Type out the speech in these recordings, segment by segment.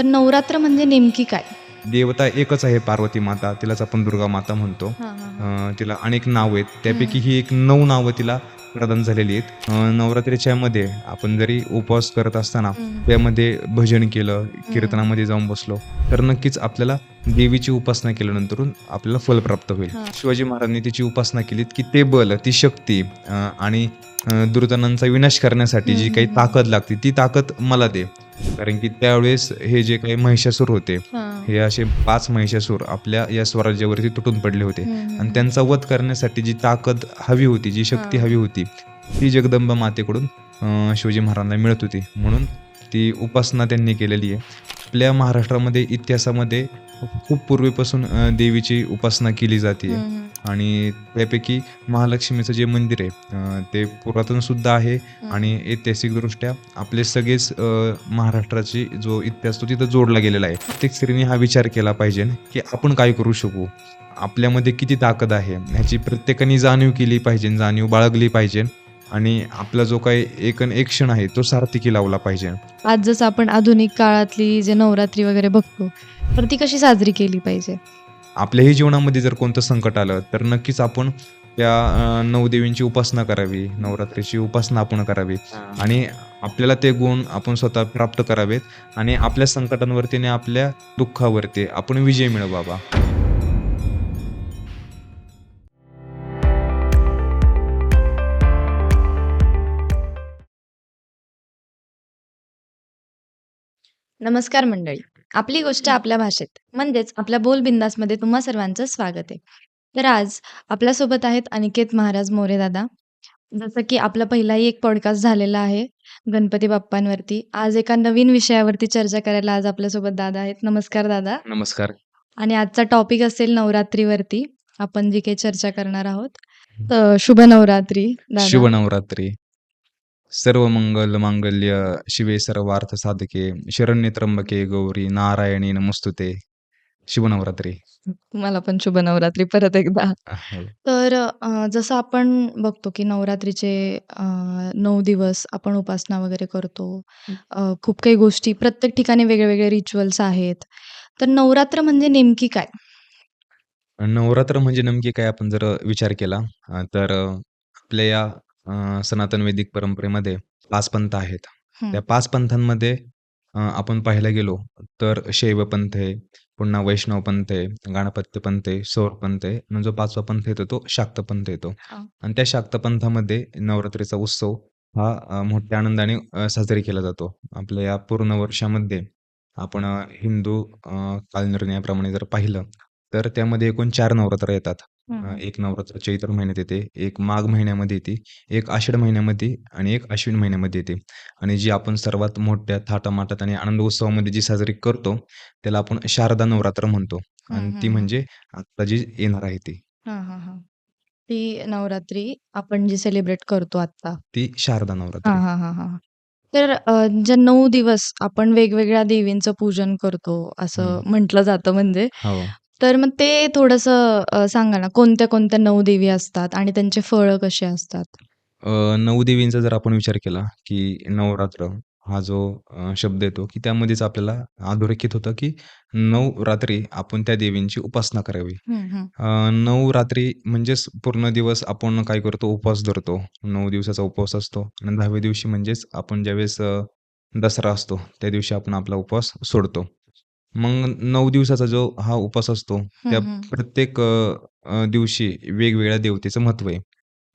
तर नवरात्र म्हणजे नेमकी काय? देवता एकच आहे पार्वती माता तिलाच आपण दुर्गा माता म्हणतो. तिला अनेक नाव आहेत. त्यापैकी ही एक नऊ नावं तिला प्रदान झालेली आहेत. नवरात्रीच्या मध्ये आपण जरी उपवास करत असताना त्यामध्ये भजन केलं कीर्तनामध्ये जाऊन बसलो तर नक्कीच आपल्याला देवीची उपासना केल्यानंतर आपल्याला फल प्राप्त होईल. शिवाजी महाराजांनी तिची उपासना केली की ते बल ती शक्ती आणि अं, दुर्जनांचा विनाश करण्यासाठी जी काही. ताकद लागते ती ताकद मला दे. कारण की त्यावेळेस हे जे काही महिषासूर होते हे. असे पाच महिषासूर आपल्या या स्वराज्यावरती तुटून पडले होते. आणि त्यांचा वध करण्यासाठी जी ताकद हवी होती जी शक्ती. हवी होती ती जगदंबा मातेकडून शिवाजी महाराजांना मिळत होती. म्हणून ती उपासना त्यांनी केलेली आहे. आपल्या महाराष्ट्रामध्ये इतिहासामध्ये खूप पूर्वीपासून देवीची उपासना केली जाते. आणि त्यापैकी महालक्ष्मीचं जे मंदिर आहे ते पुरातन सुद्धा आहे आणि ऐतिहासिकदृष्ट्या आपले सगळेच महाराष्ट्राची जो इतिहास तो तिथं जोडला गेलेला आहे. प्रत्येक स्त्रीने हा विचार केला पाहिजे की आपण काय करू शकू? आपल्यामध्ये किती ताकद आहे? ह्याची प्रत्येकाने जाणीव केली पाहिजे जाणीव बाळगली पाहिजे आणि आपला जो काही एक एक क्षण आहे तो सार्थकी लावला पाहिजे. आज जसं आपण आधुनिक काळातली जे नवरात्री वगैरे बघतो तर ती कशी साजरी केली पाहिजे? आपल्याही जीवनामध्ये जर कोणतं संकट आलं तर नक्कीच आपण त्या नवदेवींची उपासना करावी नवरात्रीची उपासना आपण करावी. आणि आपल्याला ते गुण आपण स्वतः प्राप्त करावेत आणि आपल्या संकटांवरती आणि आपल्या दुःखावरती आपण विजय मिळवावा नमस्कार मंडळी. आपली गोष्ट आपल्या भाषेत. म्हणजेच आपल्या बोलबिंदासमध्ये तुम्हा सर्वांचं स्वागत आहे. तर आज आपल्यासोबत आहेत अनिकेत महाराज मोरे दादा. जसं की आपला पहिलाही एक पॉडकास्ट झालेला आहे गणपती बाप्पांवरती. आज एका नवीन विषयावरती चर्चा करायला आज आपल्यासोबत दादा आहेत. नमस्कार दादा. नमस्कार. आणि आजचा टॉपिक असेल नवरात्रीवरती. आपण जी काही चर्चा करणार आहोत. तर शुभ नवरात्री दादा. शिवनवरात्री सर्व मंगल मांगल्य शिवे सर्वार्थ साधके शरण्य त्र्यंबके गौरी नारायणी नमस्तुते शिवनवरात्री मला पण शुभ नवरात्री परत एकदा. तर अ, जसं आपण बघतो की नवरात्रीचे अ, नऊ दिवस आपण उपासना वगैरे करतो अ, खूप काही गोष्टी प्रत्येक ठिकाणी वेगळे वेगळे रिच्युअल्स आहेत. तर नवरात्र म्हणजे नेमकी काय? नवरात्र म्हणजे नेमकी काय? आपण जर विचार केला अं, तर अं, आपल्या या अं, सनातन वैदिक परंपरेमध्ये पाच पंथ आहेत हं. त्या पाच पंथांमध्ये अं, आपण पाहायला गेलो तर शैव पंथ आहे पुन्हा वैष्णव पंथ आहे गणपत्य पंथ आहे सौर पंथ आहे आणि जो पाचवा पंथ येतो तो शाक्त पंथ येतो हा. आणि त्या शाक्त पंथामध्ये नवरात्रीचा उत्सव हा अं, मोठ्या आनंदाने अं, साजरी केला जातो आपल्या या पूर्ण वर्षामध्ये आपण अं, हिंदू अं, कालनिर्णयाप्रमाणे जर पाहिलं तर त्यामध्ये एकूण चार नवरात्र येतात अं, एक नवरात्र चैत्र महिन्यात येते एक माघ महिन्यामध्ये येते एक आषाढ महिन्यामध्ये आणि एक अश्विन महिन्यामध्ये येते. आणि जी आपण सर्वात मोठ्या थाटामाटात आणि आनंद उत्सवामध्ये जी साजरी करतो त्याला आपण शारदा नवरात्र म्हणतो. आणि ती. म्हणजे आता जी येणार आहे ती. हा हा हा. ती नवरात्री आपण जी सेलिब्रेट करतो आता ती शारदा हा नवरात्री हा हा हा. तर अ, ज्या नऊ दिवस आपण वेगवेगळ्या देवींचं पूजन करतो असं. म्हटलं जातं म्हणजे हो. तर मग ते थोडंसं अ, सांगा ना कोणत्या कोणत्या नऊ देवी असतात आणि त्यांचे फळं कसे असतात? अ, नऊ देवींचा जर आपण विचार केला की नवरात्र हा जो अ, शब्द येतो की त्यामध्येच आपल्याला अधोरेखित होतं की नऊ रात्री आपण त्या देवींची उपासना करावी. अ, नऊ रात्री म्हणजेच पूर्ण दिवस आपण काय करतो? उपवास धरतो. नऊ दिवसाचा उपवास असतो आणि दहाव्या दिवशी म्हणजेच आपण ज्यावेळेस अ, दसरा असतो त्या दिवशी आपण आपला उपवास सोडतो. मग नऊ दिवसाचा जो हा उपवास असतो त्या. प्रत्येक अ, अ, दिवशी वेगवेगळ्या देवतेचं महत्त्व आहे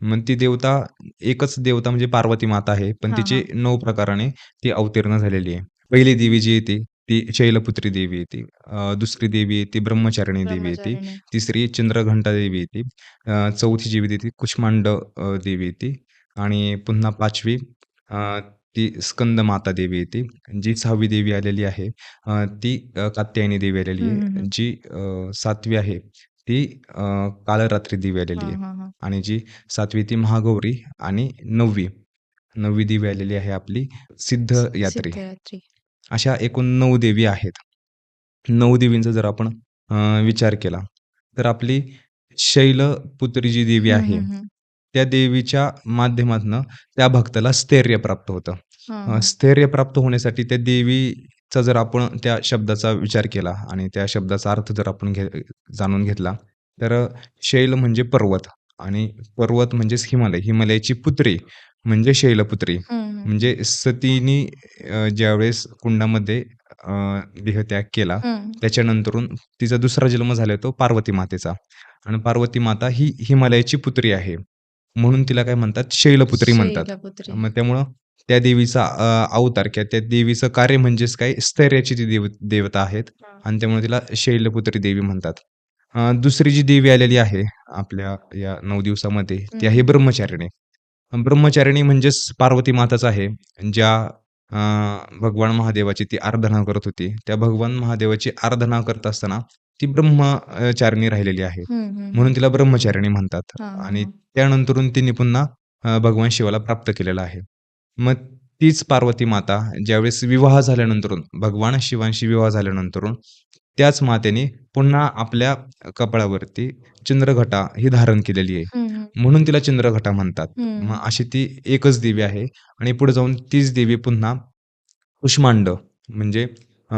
मग ती देवता एकच देवता म्हणजे पार्वती माता आहे पण हा, तिचे नऊ प्रकाराने ती अवतीर्ण झालेली आहे पहिली देवी जी येते ती शैलपुत्री देवी येते अ, दुसरी देवी येते ब्रह्मचारिणी देवी येते ब्रह्मचारिणी. तिसरी चंद्रघंटा देवी येते अ, चौथी जी येते ती कुष्मांड अ, देवी येते आणि पुन्हा पाचवी अ, ती स्कंद माता देवी येते जी सहावी देवी आलेली आहे. अ, ती अ, कात्यायनी देवी आलेली हम्म, आहे. हम्म. जी अ, सातवी आहे ती अ, कालरात्री देवी आलेली हा, आहे. हा, हा. आणि जी सातवी ती महागौरी आणि नववी नववी देवी आलेली आहे आपली सिद्ध यात्री. सिद्धरात्री अशा एकूण नऊ देवी आहेत. नऊ देवींचा जर आपण अ, विचार केला तर आपली शैलपुत्री जी देवी हम्म, आहे. हम्म, हम्म. त्या देवीच्या माध्यमातनं त्या भक्ताला स्थैर्य प्राप्त होतं अ. स्थैर्य प्राप्त होण्यासाठी त्या देवी चा जर आपण त्या शब्दाचा विचार केला आणि त्या शब्दाचा अर्थ जर आपण घे जाणून घेतला, तर शैल म्हणजे पर्वत आणि पर्वत म्हणजेच हिमालय. हिमालयाची पुत्री म्हणजे शैलपुत्री. म्हणजे सतीनी अ, ज्यावेळेस कुंडामध्ये अ, देहत्याग केला. त्याच्यानंतरून तिचा दुसरा जन्म झाला तो पार्वती मातेचा आणि पार्वती माता ही हिमालयाची पुत्री आहे. म्हणून तिला काय म्हणतात शैलपुत्री म्हणतात. शैलपुत्री. मग त्यामुळं त्या देवीचा अ, अवतार किंवा त्या देवीचं कार्य म्हणजेच काय स्थैर्याची ती देव देवता आहेत हां. आणि त्यामुळे तिला शैलपुत्री देवी म्हणतात. अ, दुसरी जी देवी आलेली आहे आपल्या या 9 दिवसामध्ये ती. आहे ब्रह्मचारिणी. ब्रह्मचारिणी म्हणजेच पार्वती माताच आहे. ज्या अ, भगवान महादेवाची ती आराधना करत होती. त्या भगवान महादेवाची आराधना करत असताना ती ब्रह्मचारिणी राहिलेली आहे. म्हणून तिला ब्रह्मचारिणी म्हणतात आणि. त्यानंतरून तिने पुन्हा भगवान शिवाला प्राप्त केलेलं आहे. मग तीच पार्वती माता ज्यावेळेस विवाह झाल्यानंतरून भगवान शिवांशी विवाह झाल्यानंतरून त्याच मातेने पुन्हा आपल्या कपाळावरती चंद्रघटा ही धारण केलेली आहे. म्हणून तिला चंद्रघटा म्हणतात. मग अशी ती एकच देवी आहे आणि पुढे जाऊन तीच देवी पुन्हा कुष्मांड म्हणजे अ,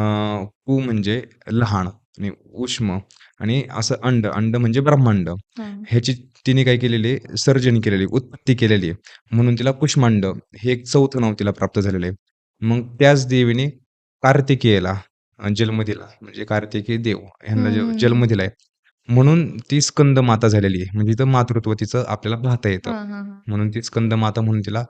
कु म्हणजे लहान आणि उष्म आणि असं अंड, अंड म्हणजे ब्रह्मांड. ह्याची तिने काय केलेली सर्जन केलेली उत्पत्ती केलेली आहे. म्हणून तिला कुष्मांड हे एक चौथं नाव तिला प्राप्त झालेलं आहे. मग त्याच देवीने कार्तिकेयला जन्म दिला. म्हणजे कार्तिकेय देव हं. जन्म दिलाय. म्हणून ती स्कंद माता झालेली आहे. म्हणजे इथं मातृत्व तिचं आपल्याला पाहता येतं. म्हणून ती स्कंद माता म्हणून तिला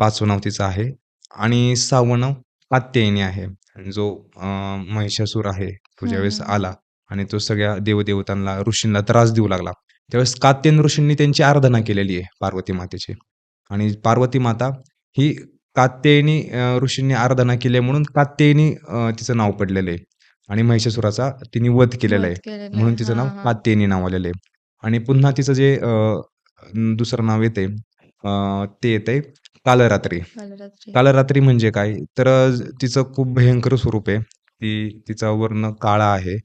5वं नाव तिचं आहे आणि 6वं नाव कात्यायनी आहे. जो अ, महिषासूर आहे, तो ज्यावेळेस. आला आणि तो सगळ्या देवदेवतांना, ऋषींना त्रास देऊ लागला. त्यावेळेस कात्यायन ऋषींनी त्यांची आराधना केलेली आहे पार्वती मातेची आणि पार्वती माता ही कात्यायनी अ, ऋषींनी आराधना केली आहे म्हणून कात्यायनी अ, तिचं नाव पडलेलं आहे आणि महिषासुराचा तिने वध केलेला आहे. वध केलेला आहे. म्हणून तिचं नाव हां, हां. कात्यायनी नाव आलेलं आहे आणि पुन्हा तिचं जे अ, दुसरं नाव येतंय येतंय कालरात्री. कालरात्री. कालरात्री म्हणजे काय? तर तिचं खूप भयंकर स्वरूप आहे. ती तिचा वर्ण काळा आहे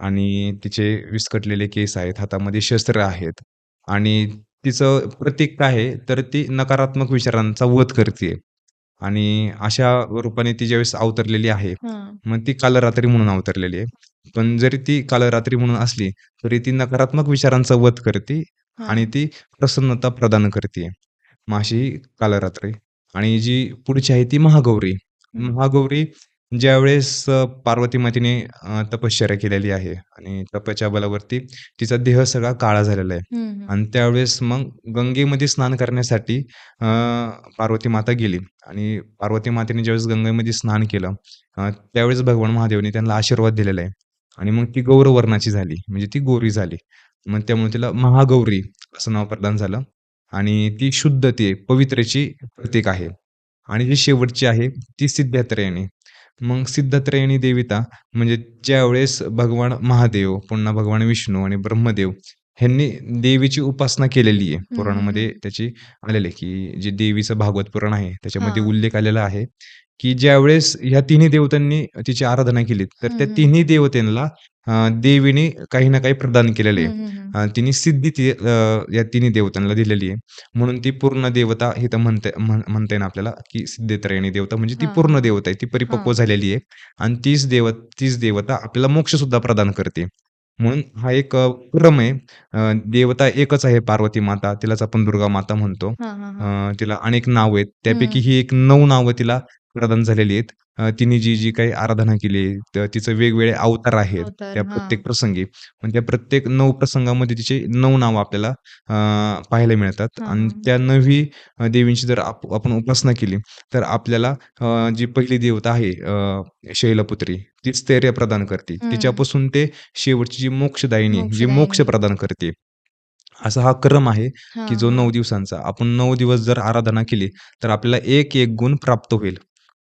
आणि तिचे विस्कटलेले केस आहेत, हातामध्ये शस्त्र आहेत आणि तिचं प्रतीक काय आहे, तर ती नकारात्मक विचारांचा वध करतीये आणि अशा रूपाने ती ज्यावेळेस अवतरलेली आहे. मग ती कालरात्री म्हणून अवतरलेली आहे. पण जरी ती कालरात्री म्हणून असली, तरी ती नकारात्मक विचारांचा वध करते आणि. ती प्रसन्नता प्रदान करतीये. ही कालरात्री आणि जी पुढची आहे ती महागौरी. हं. महागौरी ज्यावेळेस अ, पार्वती मातेने अ, तपश्चर्या केलेली आहे आणि तपाच्या बलावरती तिचा देह सगळा काळा झालेला आहे हं, हं. आणि त्यावेळेस मग गंगेमध्ये स्नान करण्यासाठी अ, पार्वती माता गेली आणि पार्वती मातेने ज्यावेळेस गंगेमध्ये स्नान केलं अ, त्यावेळेस भगवान महादेवाने त्यांना आशीर्वाद दिलेला आहे आणि मग ती गौरवर्णाची झाली. म्हणजे ती गोरी झाली. मग त्यामुळे तिला महागौरी असं नाव प्रदान झालं आणि ती शुद्धते, पवित्रेची प्रतीक आहे आणि जी शेवटची आहे ती सिद्धात्रयणी. मग सिद्धात्रयणी देवता म्हणजे ज्यावेळेस भगवान महादेव, पुन्हा भगवान विष्णू आणि ब्रह्मदेव ह्यांनी देवीची उपासना केलेली आहे. पुराणामध्ये. त्याची आलेलं आहे, की जे देवीचं भागवत पुराण आहे, त्याच्यामध्ये. उल्लेख आलेला आहे, की ज्यावेळेस ह्या तिन्ही देवतांनी तिची आराधना केली, तर हं, त्या हं. तिन्ही देवतांना अ, देवीने काही ना काही प्रदान केलेलं हं, आहे. हं, हं. अ, तिने सिद्धी ती अ, या तिन्ही देवतांना दिलेली आहे. म्हणून ती पूर्ण देवता इथं म्हणता म्हण म्हणता येईल आपल्याला, की सिद्धेत्रयणी देवता म्हणजे ती हां, पूर्ण हां. देवता आहे. ती परिपक्व हां. झालेली आहे आणि तीच देव तीच देवता आपल्याला मोक्षसुद्धा प्रदान करते. म्हणून हा एक अ, क्रम आहे. अ, देवता एकच आहे पार्वती माता. तिलाच आपण दुर्गा माता म्हणतो. हां, हां, हां. अ, तिला अनेक नाव आहेत. त्यापैकी हं. ही एक 9 नावं तिला प्रदान झालेली आहेत. तिने जी, जी काही आराधना केली आहे, तिचं वेगवेगळे अवतार आहेत अवतार. त्या हां. प्रत्येक प्रसंगी. पण त्या प्रत्येक 9 प्रसंगामध्ये तिचे 9 नावं आपल्याला अ, पाहायला मिळतात हां, आणि. त्या 9ही अ, देवींची जर आप आपण उपासना केली, तर आपल्याला अ, जी पहिली देवता आहे अ, शैलपुत्री, तीच स्थैर्य प्रदान करते. तिच्यापासून ते शेवटची जी मोक्षदायिनी, जी मोक्ष मोक्षदायिनी. प्रदान करते. असा हा क्रम आहे, की जो 9 हां. दिवसांचा. आपण 9 दिवस जर आराधना केली, तर आपल्याला एक, एक गुण प्राप्त होईल.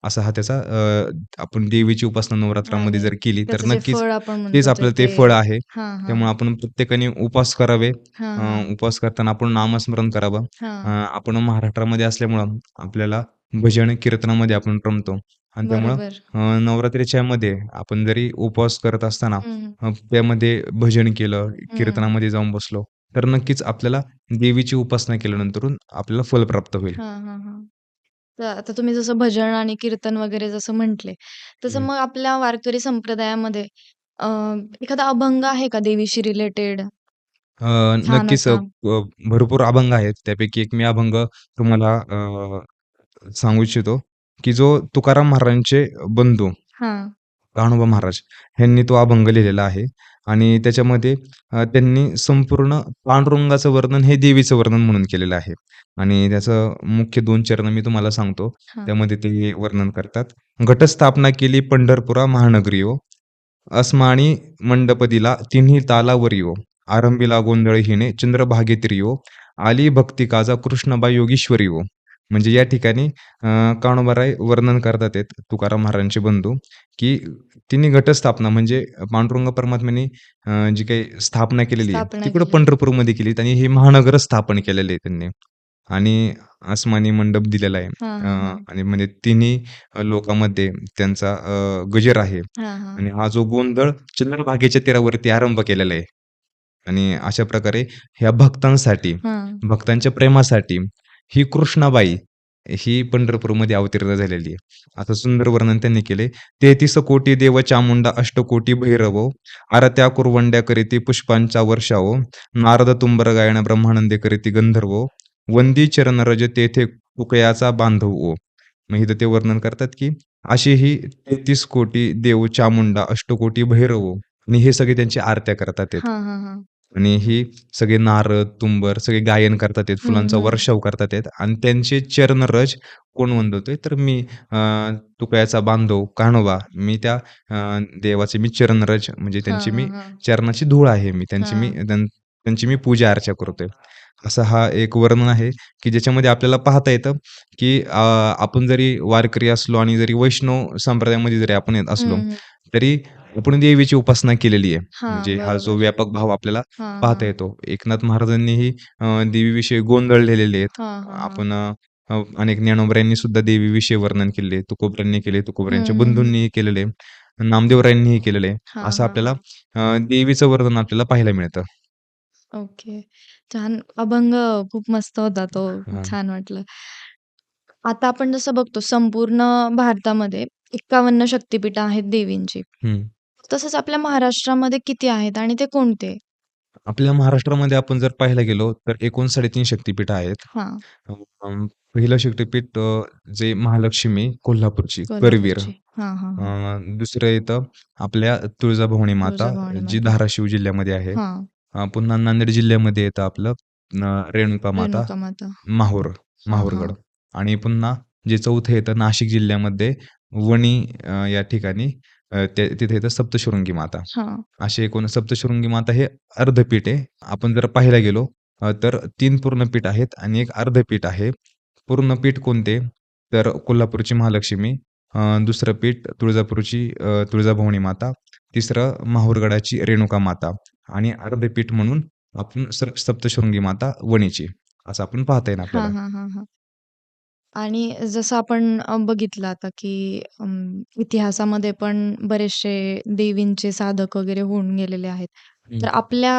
असा हा त्याचा अ, आपण देवीची उपासना नवरात्रामध्ये आहे. जर केली, तर त्याचं जे नक्कीच फळ आपण म्हणतो तेच ते आपल्याला ते ते फळ आहे. हां, त्यामुळे. आपण प्रत्येकाने उपवास करावे. हां, अ, हां. उपवास करताना आपण नामस्मरण करावं. अ, हां. आपण महाराष्ट्रामध्ये असल्यामुळं आपल्याला भजन, कीर्तनामध्ये आपण रमतो आणि त्यामुळं बरोबर. अ, नवरात्रीच्यामध्ये आपण जरी उपवास करत असताना. अ, त्यामध्ये भजन केलं. कीर्तनामध्ये जाऊन बसलो, तर नक्कीच आपल्याला देवीची उपासना केल्यानंतरून आपल्याला फल प्राप्त होईल. हां, हां, हां. तर आता तुम्ही जसं भजन आणि कीर्तन वगैरे जसं म्हटले, तसं हं. मग आपल्या वारकरी संप्रदायामध्ये अ, एखादा अभंग आहे का देवीशी रिलेटेड अ, छान नक्कीच अ, असा? प भरपूर अभंग आहेत. त्यापैकी एक मी अभंग तुम्हाला अ, सांगू इच्छितो, की जो तुकाराम महाराजांचे बंधू हां. कान्होबा महाराज ह्यांनी तो अभंग लिहिलेला आहे आणि त्याच्यामध्ये अ, त्यांनी संपूर्ण पांडुरंगाचं वर्णन हे देवीचं वर्णन म्हणून केलेलं आहे आणि त्याचं मुख्य 2 चरण मी तुम्हाला सांगतो. हां. त्यामध्ये ते वर्णन करतात. घटस्थापना केली पंढरपुरा महानगरी ओ, अस्मानी मंडप दिला तिन्ही तालावरी ओ, आरंभिला गोंधळ हिने चंद्रभागेत्री ओ, आली भक्ती काजा योगीश्वरी ओ. म्हणजे या ठिकाणी अ, कान्होबाराय वर्णन करतात आहेत तुकाराम महाराजांचे बंधू, की तिन्ही घटस्थापना म्हणजे पांडुरंग परमात्म्याने जी काही स्थापना केलेली आहे, तिकडं केली. पंढरपूरमध्ये केलीत आणि हे महानगर स्थापन केलेलं आहे त्यांनी आणि आसमानी मंडप दिलेला आहे. आणि म्हणजे तिन्ही लोकामध्ये त्यांचा गजर आहे. आणि हा जो गोंधळ चंद्रभागेच्या तीरावरती आरंभ केलेला आहे आणि अशा प्रकारे ह्या भक्तांसाठी. भक्तांच्या प्रेमासाठी ही कृष्णाबाई ही पंढरपूरमध्ये अवतीर्ण झालेली आहे. असं सुंदर वर्णन त्यांनी केले. "तेहतीस कोटी देव चामुंडा अष्टकोटी भैरवो, आरत्या कुरवंड्या करीती पुष्पांचा वर्षावो, नारद तुंबर गायन ब्रह्मानंदे करीती गंधर्वो, वंदी चरण रज तेथे कुकयाचा बांधवो." मग इथं ते वर्णन करतात, की अशी ही 33 कोटी देव चामुंडा अष्टकोटी भैरवो आणि हे सगळे त्यांची आरत्या करतात आणि ही सगळे नारद, तुंबर सगळे गायन करतात आहेत, हं, फुलांचा. वर्षाव करतात आहेत आणि त्यांचे चरणरज कोण वंदवतोय? तर मी अ, तुकयाचा बांधव कान्होबा, मी त्या देवाचे मी चरणरज म्हणजे त्यांची मी. चरणाची धूळ आहे मी. त्यांची मी. त्यां त्यांची मी पूजा अर्चा करतोय. असा हा एक वर्णन आहे, की ज्याच्यामध्ये आपल्याला पाहता येतं, की आपण जरी वारकरी असलो आणि जरी वैष्णव संप्रदायामध्ये जरी आपण येत असलो. तरी आपण देवीची उपासना केलेली आहे. हां, म्हणजे हा जो. व्यापक भाव आपल्याला हां, पाहता. येतो. एकनाथ महाराजांनीही अ, देवीविषयी गोंधळ लिहिलेले आहेत. हां, हां, हां. आपण अ, अ, अनेक ज्ञानोबरायांनी सुद्धा देवीविषयी वर्णन केलेले केले, हं, हं, हं. बंधूंनीही केलेले. नामदेवरायांनीही केलेले आहे. हां, असं हां, आपल्याला. अ, देवीचं वर्णन आपल्याला पाहायला मिळतं. ओके. छान. अभंग खूप मस्त होता तो. छान वाटलं. आता आपण जसं बघतो संपूर्ण भारतामध्ये 51 शक्तिपीठं आहेत देवींची. तसंच आपल्या महाराष्ट्रामध्ये किती आहेत आणि ते कोणते? आपल्या महाराष्ट्रामध्ये आपण जर पाहायला गेलो, तर एकूण 3.5 शक्तिपीठं आहेत. हां. पहिलं शक्तिपीठ अ, जे महालक्ष्मी कोल्हापूरची, करवीर. कोल्हापूरची. हां, हां, अ, हां. दुसरं येतं आपल्या तुळजाभवानी माता, तुळजाभवानी जी माता. धाराशिव जिल्ह्यामध्ये आहे. हां. अ, पुन्हा नांदेड जिल्ह्यामध्ये येतं आपलं रेणुका माता, रेणुका माता. माहूर, माहूरगड. आणि पुन्हा जे चौथं येतं नाशिक जिल्ह्यामध्ये वणी अ, या ठिकाणी तिथे येतं सप्तशृंगी माता. हां. असे एकूण सप्तशृंगी माता हे अर्धपीठ आहे. आपण जर पाहायला गेलो अ, तर 3 पूर्णपीठ आहेत आणि 1 अर्धपीठ आहे. पूर्णपीठ कोणते? तर कोल्हापूरची महालक्ष्मी, अ, दुसरं पीठ तुळजापूरची अ, तुळजाभवानी माता, तिसरं माहूरगडाची रेणुका माता आणि अर्धपीठ म्हणून आपण सप्तशृंगी माता वणीची, असं आपण पाहता येईल आपल्याला. हां, हां, हां, हां. आणि जसं आपण अ, बघितलं आता, की अं, इतिहासामध्ये पण बरेचसे देवींचे साधक वगैरे होऊन गेलेले आहेत. तर हं. आपल्या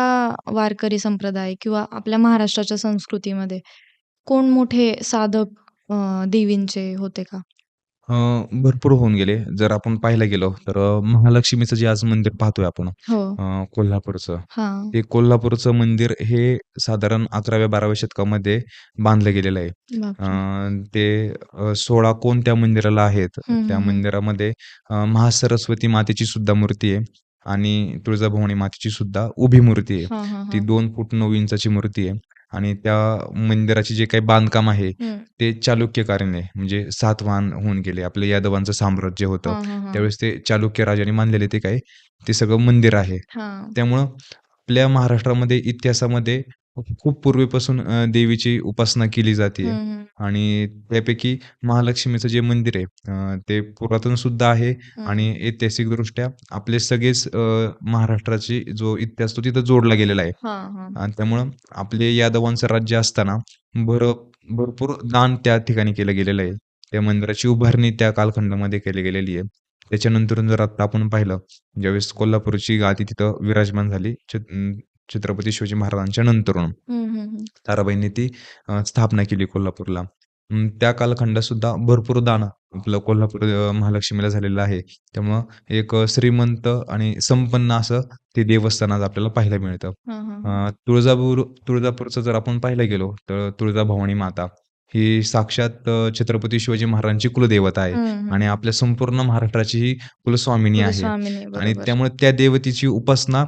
वारकरी संप्रदाय किंवा आपल्या महाराष्ट्राच्या संस्कृतीमध्ये कोण मोठे साधक अ, देवींचे होते का? अ, भरपूर होऊन गेले. जर आपण पाहायला गेलो तर अ, महालक्ष्मीचं जे आज मंदिर पाहतोय आपण हो. अ, कोल्हापूरचं. हां. ते कोल्हापूरचं मंदिर हे साधारण 11व्या-12व्या शतकामध्ये बांधलं गेलेलं आहे. बापरे! अ, ते अ, 16 कोण त्या मंदिराला आहेत. हं, त्या हं, हं. मंदिरामध्ये अ, महासरस्वती मातेची सुद्धा मूर्ती आहे आणि तुळजाभवानी मातेची सुद्धा उभी मूर्ती आहे. हां, हां, ती हां. 2 फूट 9 इंचाची मूर्ती आहे आणि त्या मंदिराचे जे काही बांधकाम आहे. ते चालुक्यकालीन आहे. म्हणजे सातवाहन होऊन गेले. आपलं यादवांचं साम्राज्य होतं. त्यावेळेस ते चालुक्य राजांनी बांधलेले ते काय, ते सगळं मंदिर आहे. त्यामुळं आपल्या महाराष्ट्रामध्ये इतिहासामध्ये खूप पूर्वीपासून अ, देवीची उपासना केली जाते हं, हं. आणि त्यापैकी महालक्ष्मीचं जे मंदिर आहे अ, ते पुरातन सुद्धा आहे हं. आणि ऐतिहासिकदृष्ट्या आपले सगळेच अ, महाराष्ट्राची जो इतिहास तो तिथं जोडला गेलेला आहे. हां, हां. आणि त्यामुळं आपले यादवांचं राज्य असताना भर भरपूर दान त्या ठिकाणी केलं गेलेलं आहे. त्या मंदिराची उभारणी त्या कालखंडामध्ये केली गेलेली आहे. त्याच्यानंतरून जर आता आपण पाहिलं, ज्यावेळेस कोल्हापूरची गादी तिथं विराजमान झाली छत्रपती शिवाजी महाराजांच्या नंतरून. ताराबाईंनी ती स्थापना केली कोल्हापूरला. त्या कालखंडात सुद्धा भरपूर दान आपलं कोल्हापूर महालक्ष्मीला झालेलं आहे. त्यामुळं एक श्रीमंत आणि संपन्न असं ते देवस्थान आज आपल्याला पाहायला मिळतं. तुळजापूर तुळजापूरचं जर आपण पाहायला गेलो, तर तुळजाभवानी माता ही साक्षात छत्रपती शिवाजी महाराजांची कुलदेवता आहे. आणि आपल्या संपूर्ण महाराष्ट्राची ही कुलस्वामिनी आहे. आणि. त्यामुळे त्या देवतेची उपासना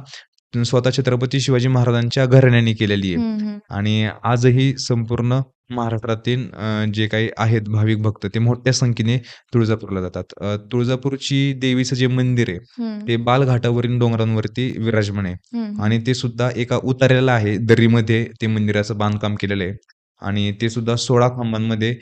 स्वतः छत्रपती शिवाजी महाराजांच्या घराण्याने केलेली आहे. आणि आजही संपूर्ण महाराष्ट्रातील जे काही आहेत भाविक भक्त ते मोठ्या संख्येने तुळजापूरला जातात. तुळजापूरची देवीचं जे मंदिर आहे. ते बालघाटावरील डोंगरांवरती विराजमान आहे. आणि ते सुद्धा एका उतार्याला आहे. दरीमध्ये ते मंदिराचं बांधकाम केलेलं आहे आणि ते सुद्धा 16 खांबांमध्ये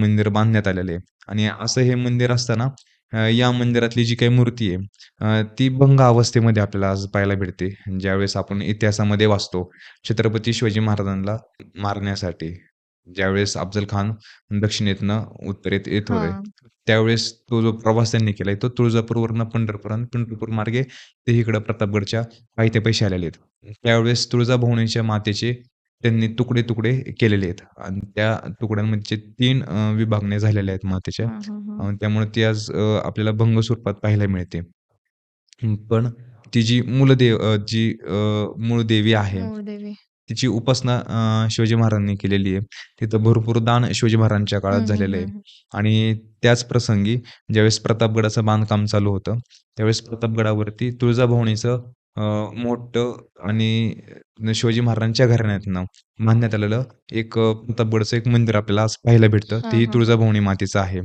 मंदिर बांधण्यात आलेलं आहे आणि असं हे मंदिर असताना अ, या मंदिरातली जी काही मूर्ती आहे अ, ती भंग अवस्थेमध्ये आपल्याला आज पाहायला भेटते. ज्यावेळेस आपण इतिहासामध्ये वाचतो, छत्रपती शिवाजी महाराजांना मारण्यासाठी ज्यावेळेस अफझल खान दक्षिणेतनं उत्तरेत येत होते, हां. त्यावेळेस तो जो प्रवास त्यांनी केलाय, तो तुळजापूरवरनं पंढरपूर आणि पंढरपूर मार्गे ते इकडं प्रतापगडच्या पायथ्यापाशी आलेले आहेत. त्यावेळेस तुळजाभवानीच्या मातेचे त्यांनी तुकडे-तुकडे केलेले आहेत आणि त्या तुकड्यांमध्ये 3 अ, विभागण्या झालेल्या आहेत मातेच्या. हां, हां, हां. अ, त्यामुळे ती आज अ, आपल्याला भंग स्वरूपात पाहायला मिळते. पण ती जी मूलदेव अ, जी अ, मूळ देवी आहे. तिची उपासना अ, शिवाजी महाराजांनी केलेली आहे. तिथं भरपूर दान शिवाजी महाराजांच्या काळात हं, हं, झालेलं आहे हं, हं. आणि त्याच प्रसंगी ज्यावेळेस प्रतापगडाचं बांधकाम चालू होतं, त्यावेळेस प्रतापगडावरती तुळजाभवानीचं अ, मोठं आणि शिवाजी महाराजांच्या घराण्यातनं बांधण्यात आलेलं एक अ, प्रतापगडचं एक मंदिर आपल्याला आज पाहायला भेटतं. हां, तेही हां. तुळजाभवानी मातेचं आहे.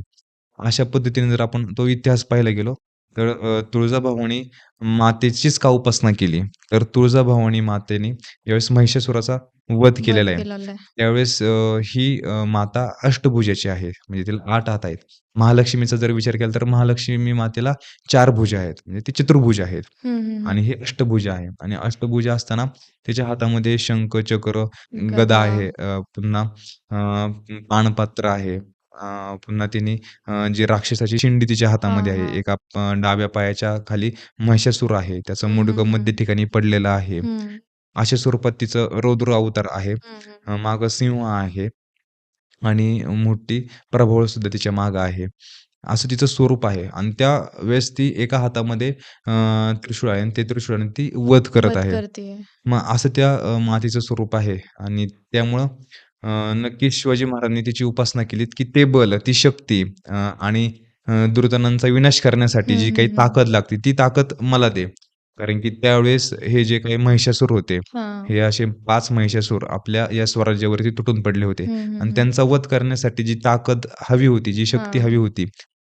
अशा पद्धतीने जर आपण तो इतिहास पाहायला गेलो, तर तुळजाभवानी मातेचीच का उपासना केली? तर तुळजाभवानी मातेने ज्यावेळेस महिषासुराचा वध केलेला आहे. त्यावेळेस ही माता अष्टभुजाची आहे. म्हणजे तिला 8 हात आहेत. महालक्ष्मीचा जर विचार केला, तर महालक्ष्मी मातेला 4 भुजा आहेत. म्हणजे ती चतुर्भुज आहेत आणि हं. अष्टभुजा आहे आणि अष्टभुजा असताना त्याच्या हातामध्ये शंख, चक्र, गदा. आहे. पुन्हा पानपत्र आहे. अ, पुन्हा तिने अ, जी राक्षसाची शिंडी तिच्या हातामध्ये आहे. हां. एका अ, डाव्या पायाच्या खाली महिषासूर आहे. त्याचं हं, मुंडकं मध्य हं. ठिकाणी पडलेलं आहे. हं. अशा स्वरूपात तिचं रौद्र अवतार आहे. हं, हं. अ, मागं सिंह आहे आणि मोठी प्रभावळ सुद्धा तिच्या मागं आहे. असं तिचं स्वरूप आहे आणि त्यावेळेस ती एका हातामध्ये अ, त्रिशूळ आहे आणि ते त्रिशूळाने ती वध करत वध आहे. करतीये. मग असं त्या अ, मातेचं स्वरूप आहे आणि त्यामुळं अ, नक्कीच शिवाजी महाराजांनी तिची उपासना केलीत, की ते बल, ती शक्ती अ, आणि अ, दुर्योधनांचा विनाश करण्यासाठी जी हं, काही हं. ताकद लागते, ती ताकद मला दे. कारण की त्यावेळेस हे जे काही महिषासूर होते, हां. हे असे 5 महिषासूर आपल्या या स्वराज्यावरती तुटून पडले होते हं, हं, आणि हं. त्यांचा वध करण्यासाठी जी ताकद हवी होती, जी शक्ती हां. हवी होती,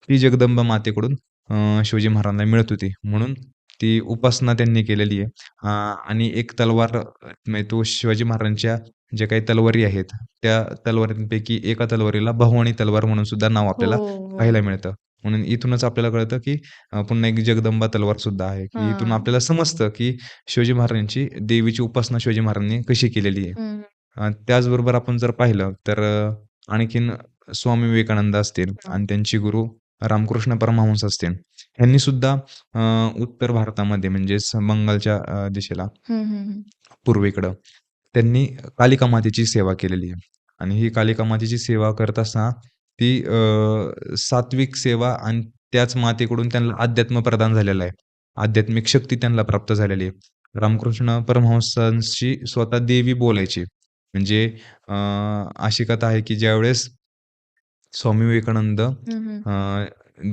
ती जगदंबा मातेकडून अ, शिवाजी महाराजांना मिळत होती. म्हणून ती उपासना त्यांनी केलेली आहे. अ, आणि एक तलवार म्हणजे तो शिवाजी महाराजांच्या ज्या काही तलवारी आहेत, त्या तलवारींपैकी एका तलवारीला भवानी तलवार म्हणून सुद्धा नाव हो, आपल्याला हो. पाहायला मिळतं. म्हणून इथूनच आपल्याला कळतं, की अ, पुन्हा एक जगदंबा तलवार सुद्धा आहे, की इथून हां. आपल्याला समजतं, की शिवाजी महाराजांची देवीची उपासना शिवाजी महाराजांनी कशी केलेली आहे. हं. अ, त्याचबरोबर आपण जर पाहिलं, तर अ, आणखीन स्वामी विवेकानंद असतील हां. आणि त्यांचे गुरु रामकृष्ण परमहंस असतील, ह्यांनी सुद्धा अ, उत्तर भारतामध्ये म्हणजेच बंगालच्या अ, दिशेला हं, हं, हं. पूर्वेकडं त्यांनी कालिका मातेची सेवा केलेली आहे आणि ही कालिका मातेची सेवा करत असताना ती सात्विक सेवा आणि त्याच मातेकडून त्यांना अध्यात्म प्रदान झालेलं आहे. आध्यात्मिक शक्ती त्यांना प्राप्त झालेली आहे. रामकृष्ण परमहंसांशी स्वतः देवी बोलायची. म्हणजे अ, अशी कथा आहे, की ज्यावेळेस स्वामी विवेकानंद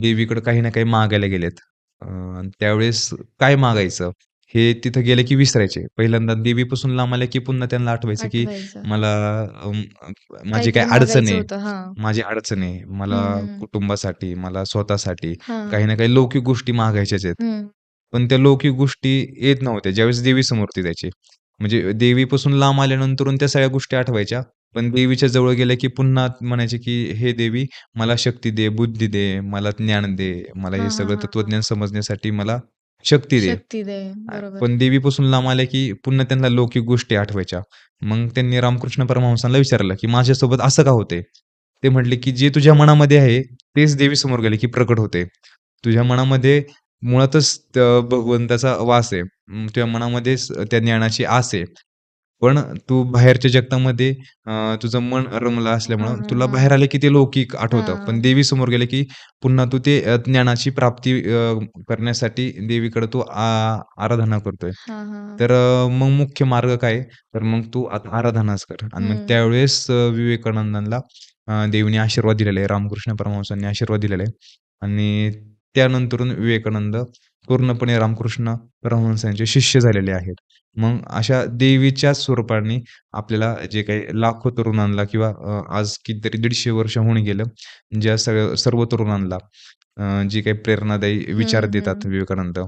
देवीकडे काही ना काही मागायला गेलेत. त्यावेळेस काय मागायचं हे तिथं गेले की विसरायचे. पहिल्यांदा देवीपासून लांब आले की पुन्हा त्यांना आठवायचं, की आठवायचं. मला माझी काहीतरी काय अडचण आहे. होतं. हां. माझी अडचण आहे. मला. कुटुंबासाठी, मला स्वतःसाठी हां. काही ना काही लौकिक गोष्टी मागायच्याच आहेत. पण त्या लौकिक गोष्टी येत नव्हत्या. ज्यावेळेस देवीसमोर ती जायची. म्हणजे देवीपासून लांब आल्यानंतरून त्या सगळ्या गोष्टी आठवायच्या. पण देवीच्या जवळ गेल्या की पुन्हा म्हणायचे, की "हे देवी मला शक्ती दे, बुद्धी दे, मला ज्ञान दे, मला हे हां, हां, सगळं हां, हां. तत्त्वज्ञान समजण्यासाठी मला शक्ती दे." शक्ती दे. अ, बरोबर. पण देवीपासून लांब आल्या की पुन्हा त्यांना लौकिक गोष्टी आठवायच्या. मग त्यांनी रामकृष्ण परमहंसांना विचारलं, की "माझ्यासोबत असं का होतंय?" ते म्हटले, की "जे तुझ्या मनामध्ये आहे तेच देवीसमोर गेले की प्रकट होते. तुझ्या मनामध्ये मुळातच भगवंताचा वास आहे. तुझ्या मनामध्येच त्या ज्ञानाची आस आहे. पण तू बाहेरच्या जगतामध्ये अ, तुझं मन रमलं असल्यामुळं हां, तुला हां. बाहेर आले की ते लौकिक आठवतं. हां. पण देवीसमोर गेले की पुन्हा तू ते अ, ज्ञानाची प्राप्ती अ, करण्यासाठी देवीकडे तू आ आराधना करतोय. हां, हां, हां. तर अ, मग मुख्य मार्ग काय आहे? तर मग तू आता आराधनाच कर आणि मग हं. त्यावेळेस अ, विवेकानंदांना अ, देवीने आशीर्वाद दिलेला आहे. रामकृष्ण परमहंसांनी आशीर्वाद दिलेला आहे आणि त्यानंतरून विवेकानंद पूर्णपणे रामकृष्ण परमहंसांचे शिष्य झालेले आहेत. मग अशा देवीच्याच स्वरूपाने आपल्याला जे काही लाखो तरुणांना किंवा अ, आज कितीतरी 150 वर्ष होऊन गेलं, ज्या सगळ्या सर्व तरुणांना अ, जी काही प्रेरणादायी विचार देतात. विवेकानंद,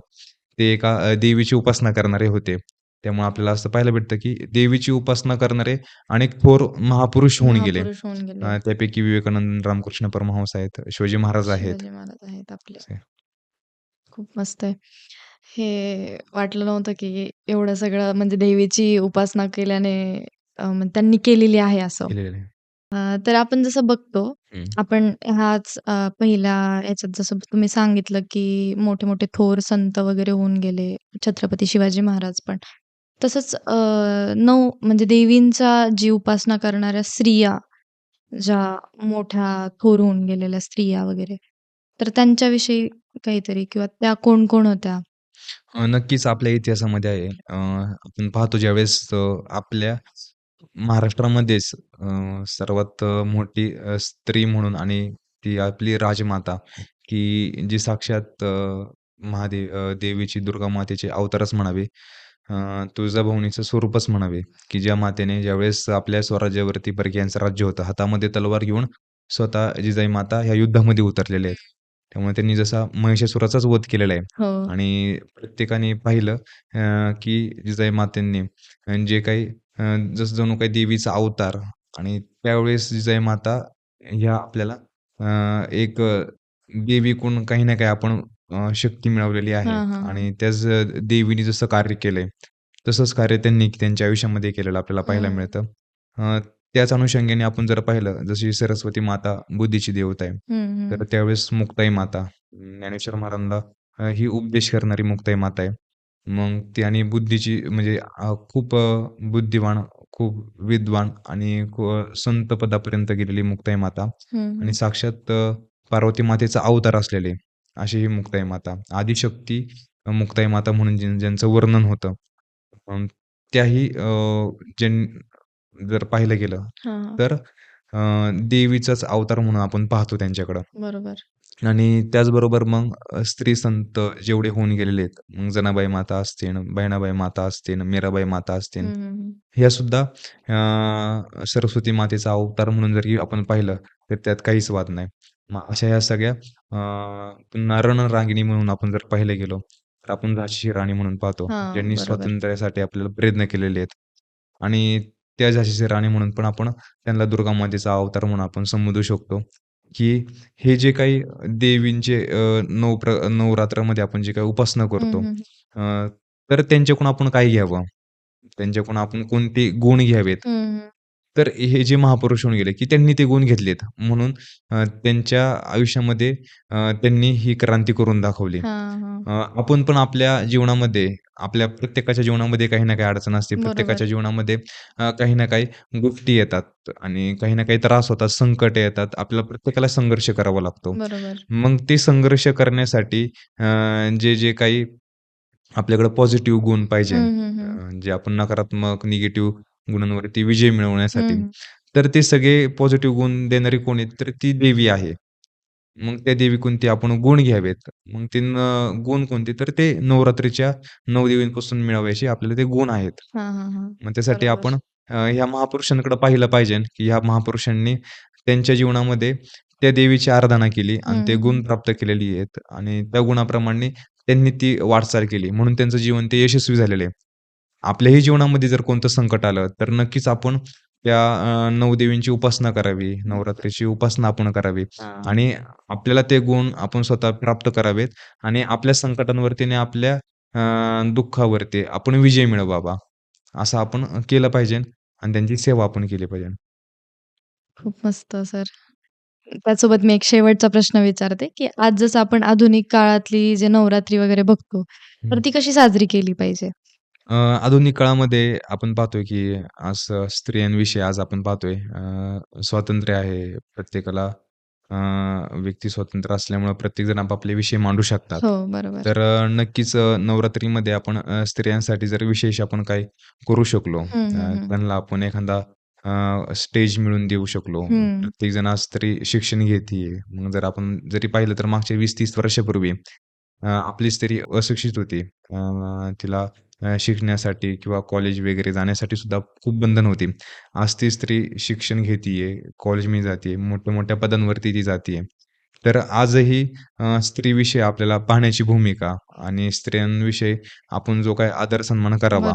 ते एका अ, देवीची उपासना करणारे होते. त्यामुळे आपल्याला असं पाहायला भेटतं की देवीची उपासना करणारे अनेक थोर महापुरुष होऊन गेले. महापुरुष होऊन गेले. अ, त्यापैकी विवेकानंद, रामकृष्ण परमहंस आहेत, शिवाजी महाराज आहेत. शिवाजी महाराज आहेत आपले. असे. खूप मस्त आहे. हे वाटलं नव्हतं की एवढं सगळं म्हणजे देवीची उपासना केल्याने अ, म्हणजे त्यांनी केलेली आहे असं. केलेले आहे. अ, तर आपण जसं बघतो, हं. आपण ह्याच अ, पहिल्या ह्याच्यात जसं तुम्ही सांगितलं की मोठे-मोठे थोर संत वगैरे होऊन गेले, छत्रपती शिवाजी महाराज पण. तसंच अ, नऊ म्हणजे देवींचा जी उपासना करणाऱ्या स्त्रिया, ज्या मोठ्या थोर होऊन गेलेल्या स्त्रिया वगैरे, तर त्यांच्याविषयी काहीतरी किंवा त्या कोण-कोण होत्या? अ, नक्कीच आपल्या इतिहासामध्ये आहे. अ, आपण पाहतो ज्यावेळेस अ, आपल्या महाराष्ट्रामध्येच अ, सर्वात अ, मोठी अ, स्त्री म्हणून आणि ती आपली राजमाता, की जी साक्षात अ, महादेव अ, देवीची दुर्गा मातेचे अवतारच म्हणावे. अ, तुळजाभवानीचं स्वरूपच म्हणावे, की ज्या मातेने ज्यावेळेस आपल्या स्वराज्यावरती परकीयांचं राज्य होतं, हातामध्ये तलवार घेऊन स्वतः जिजाई माता ह्या युद्धामध्ये उतरलेल्या आहेत. त्यामुळे त्यांनी जसा महिषासुराचाच वध केलेला आहे हो. आणि प्रत्येकाने पाहिलं अ, की जिजाई मातेंनी अ, जे काही अ, जसं जणू काही देवीचा अवतार आणि त्यावेळेस जिजाई माता ह्या आपल्याला अ, एक अ, देवीकडून काही ना काही आपण अ, शक्ती मिळवलेली आहे हां, हां, हां. आणि त्याच देवीने जसं कार्य केलंय, तसंच कार्य त्यांनी त्यांच्या आयुष्यामध्ये केलेलं आपल्याला पाहायला. मिळतं. अ, त्याच अनुषंगाने आपण जर पाहिलं, जशी सरस्वती माता बुद्धीची देवता आहे. तर. त्यावेळेस मुक्ताई माता, ज्ञानेश्वर महाराजांना ही उपदेश करणारी मुक्ताई माता आहे. मग ती आणि बुद्धीची म्हणजे खूप बुद्धिवान, खूप विद्वान आणि संत पदापर्यंत गेलेली मुक्ताई माता आणि. साक्षात पार्वती मातेचा अवतार असलेले, अशी ही मुक्ताई माता. आदिशक्ती मुक्ताई माता म्हणून ज्यां ज्यांचं वर्णन होतं. त्याही अ, ज्यां जर पाहिलं गेलं, हां. तर अ, देवीचाच अवतार म्हणून आपण पाहतो त्यांच्याकडं. बरोबर. आणि त्याचबरोबर मग अ, स्त्री संत जेवढे होऊन गेलेले आहेत, मग जनाबाई माता असतील, बहिणाबाई माता असतील, मीराबाई माता असतील, हं. ह्या सुद्धा अ, सरस्वती मातेचा अवतार म्हणून जरी आपण पाहिलं, तर त्यात काहीच वाद नाही. मग अशा ह्या सगळ्या अ, पुन्हा रणरागिणी म्हणून आपण जर पाहिलं गेलो, तर आपण झाशीची राणी म्हणून पाहतो, हां, ज्यांनी बरोबर. स्वातंत्र्यासाठी आपल्याला प्रयत्न केलेले आहेत. आणि त्या झाशीची राणी म्हणून पण आपण त्यांना दुर्गा मातेचा अवतार म्हणून आपण संबोधू शकतो, की हे जे काही देवींचे नऊ प्र नवरात्रामध्ये आपण जे काही उपासना करतो, तर त्यांच्याकडून आपण काय घ्यावं? त्यांच्याकडून आपण कोणते गुण घ्यावेत? तर हे जे महापुरुष होऊन गेले, की त्यांनी ते गुण घेतलेत. म्हणून त्यांच्या आयुष्यामध्ये त्यांनी ही क्रांती करून दाखवली. आपण पण आपल्या जीवनामध्ये, आपल्या प्रत्येकाच्या जीवनामध्ये काही ना काही अडचण असते. बरोबर. प्रत्येकाच्या जीवनामध्ये अ, काही ना काही गोष्टी येतात आणि काही ना काही त्रास होतात, संकटं येतात. आपल्याला प्रत्येकाला संघर्ष करावा लागतो. बरोबर. मग ते संघर्ष करण्यासाठी अ, जे, जे काही आपल्याकडे पॉझिटिव्ह गुण पाहिजे. अ, जे आपण नकारात्मक, निगेटिव्ह गुणांवरती विजय मिळवण्यासाठी. तर ते सगळे पॉझिटिव्ह गुण देणारी कोण आहेत? तर ती देवी आहे. मग त्या देवीकडून ते आपण गुण घ्यावेत. मग ते न गुण कोणते? तर ते नवरात्रीच्या 9 देवींपासून मिळवायचे आपल्याला ते गुण आहेत. हां, हां, हां. मग त्यासाठी बरोबर. आपण अ, ह्या महापुरुषांकडे पाहिलं पाहिजे, की ह्या महापुरुषांनी त्यांच्या जीवनामध्ये त्या देवीची आराधना केली आणि ते हं, गुण. प्राप्त केलेली आहेत आणि त्या गुणाप्रमाणे त्यांनी ती वाटचाल केली. म्हणून त्यांचं जीवन ते यशस्वी झालेलं आहे. आपल्याही जीवनामध्ये जर कोणतं संकट आलं, तर नक्कीच आपण त्या अ, 9 देवींची उपासना करावी, नवरात्रीची उपासना आपण करावी हां. आणि आपल्याला ते गुण आपण स्वतः प्राप्त करावेत आणि आपल्या संकटांवरती आणि आपल्या अ, दुःखावरती आपण विजय मिळवावा. असं आपण अ, केलं पाहिजे आणि त्यांची सेवा आपण केली पाहिजे. खूप मस्त सर. त्यासोबत मी एक शेवटचा प्रश्न विचारते, की आज जसं आपण आधुनिक काळातली जे नवरात्री वगैरे बघतो, तर हं. ती कशी साजरी केली पाहिजे? अ, आधुनिक काळामध्ये आपण पाहतोय, की आज अ, स्त्रियांविषयी आज आपण पाहतोय अ, स्वातंत्र्य आहे. प्रत्येकाला अ, व्यक्ती स्वातंत्र्य असल्यामुळं प्रत्येकजण आपापले विषय मांडू शकतात. हो, बरोबर. तर अ, नक्कीच अ, नवरात्रीमध्ये आपण अ, स्त्रियांसाठी जर विशेष आपण काही करू शकलो, हं, अ, हं, हं. त्यांना आपण एखादा अ, स्टेज मिळवून देऊ शकलो. हं. प्रत्येकजण आज तरी शिक्षण घेतीये. मग जर आपण जरी पाहिलं तर मागच्या 20-30 वर्षापूर्वी अ, आपली स्त्री अशिक्षित होती. तिला शिकण्यासाठी किंवा कॉलेज वगैरे जाण्यासाठी सुद्धा खूप बंधन होती. आज ती स्त्री शिक्षण घेतीये, कॉलेजमध्ये जातीये, मोठ्या-मोठ्या पदांवरती ती जातीये. तर आजही स्त्रीविषयी आपल्याला पाहण्याची भूमिका आणि स्त्रियांविषयी आपण जो काही आदर सन्मान करावा.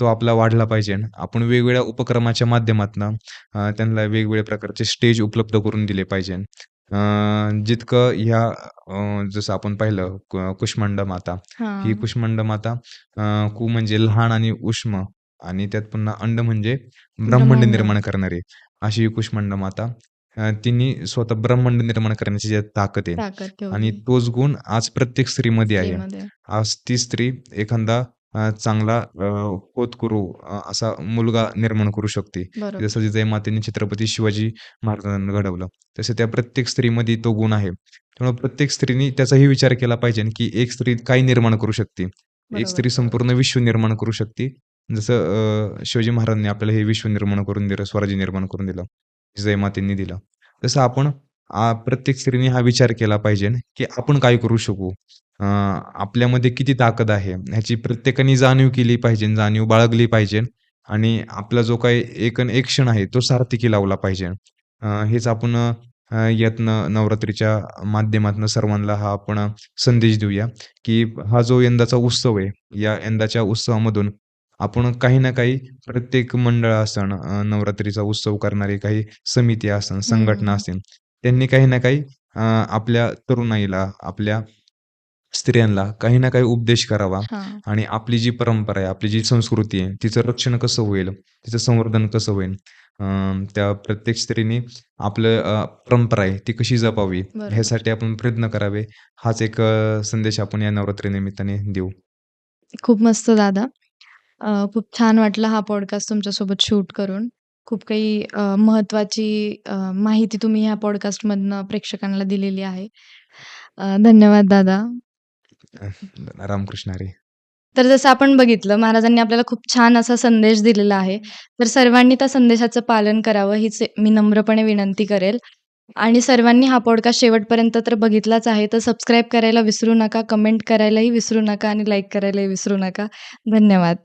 तो आपला वाढला पाहिजे. आपण वेगवेगळ्या उपक्रमाच्या माध्यमातनं त्यांना वेगवेगळ्या प्रकारचे स्टेज उपलब्ध करून दिले पाहिजे. अ, जितकं ह्या अ, जसं आपण पाहिलं क कुष्मांडा माता. ही हां. कुष्मांडा माता अ, कु म्हणजे लहान आणि उष्म आणि त्यात पुन्हा अंड म्हणजे ब्रह्मांड ब्रह्मांड. निर्माण करणारी, अशी ही कुष्मांडा माता. अ, तिने स्वतः ब्रह्मांड निर्माण करण्याची जी ताकद आहे ताकद आणि ठेवली तोच गुण आज प्रत्येक स्त्रीमध्ये आहे. स्त्रीमध्ये. आज ती स्त्री एखादा अ, चांगला अ, होतकरू अ, असा मुलगा निर्माण करू शकते. बरोबर. जसं जिजाई छत्रपती शिवाजी महाराजांना घडवलं. तसं त्या प्रत्येक स्त्रीमध्ये तो गुण आहे. त्यामुळे प्रत्येक स्त्रीने त्याचाही विचार केला पाहिजे, की एक स्त्री काय निर्माण करू शकते. एक बरोबर, स्त्री. संपूर्ण विश्व निर्माण करू शकते. जसं अ, शिवाजी महाराजांनी आपल्याला हे विश्व निर्माण करून दिलं, स्वराज्य निर्माण करून दिलं. जिजाई मातेंनी दिलं. तसं आपण आ, प्रत्येक स्त्रीने हा विचार केला पाहिजे, की आपण काय करू शकू? अ, आपल्यामध्ये किती ताकद आहे, ह्याची प्रत्येकाने जाणीव केली पाहिजे, जाणीव बाळगली पाहिजे आणि आपला जो काही एक क्षण आहे, तो सार्थकी लावला पाहिजे. अ, हेच आपण अ, यातनं नवरात्रीच्या माध्यमातनं सर्वांना हा आपण संदेश देऊया, की हा जो यंदाचा उत्सव आहे, या यंदाच्या उत्सवामधून आपण काही ना काही प्रत्येक मंडळ असन, अ, नवरात्रीचा उत्सव करणारे काही समिती असन, हं, संघटना. असेल, त्यांनी काही ना काही आपल्या तरुणाईला, आपल्या स्त्रियांना काही ना काही उपदेश करावा. आणि आपली जी परंपरा आहे, आपली जी संस्कृती आहे, तिचं रक्षण कसं होईल, तिचं संवर्धन कसं होईल, त्या प्रत्येक स्त्रीने आपलं परंपरा आहे, ती कशी जपावी. ह्यासाठी आपण प्रयत्न करावे. हाच एक संदेश आपण या नवरात्रीनिमित्ताने देऊ. खूप मस्त दादा. खूप छान वाटलं हा पॉडकास्ट तुमच्यासोबत शूट करून. खूप काही अ, महत्त्वाची अ, माहिती तुम्ही ह्या पॉडकास्टमधनं प्रेक्षकांना दिलेली आहे. अ, धन्यवाद दादा. रामकृष्ण हरी. तर जसं आपण बघितलं महाराजांनी आपल्याला खूप छान असा संदेश दिलेला आहे. तर सर्वांनी त्या संदेशाचं पालन करावं हीच मी नम्रपणे विनंती करेल. आणि सर्वांनी हा पॉडकास्ट शेवटपर्यंत तर बघितलाच आहे, तर सबस्क्राईब करायला विसरू नका, कमेंट करायलाही विसरू नका आणि लाईक करायलाही विसरू नका. धन्यवाद.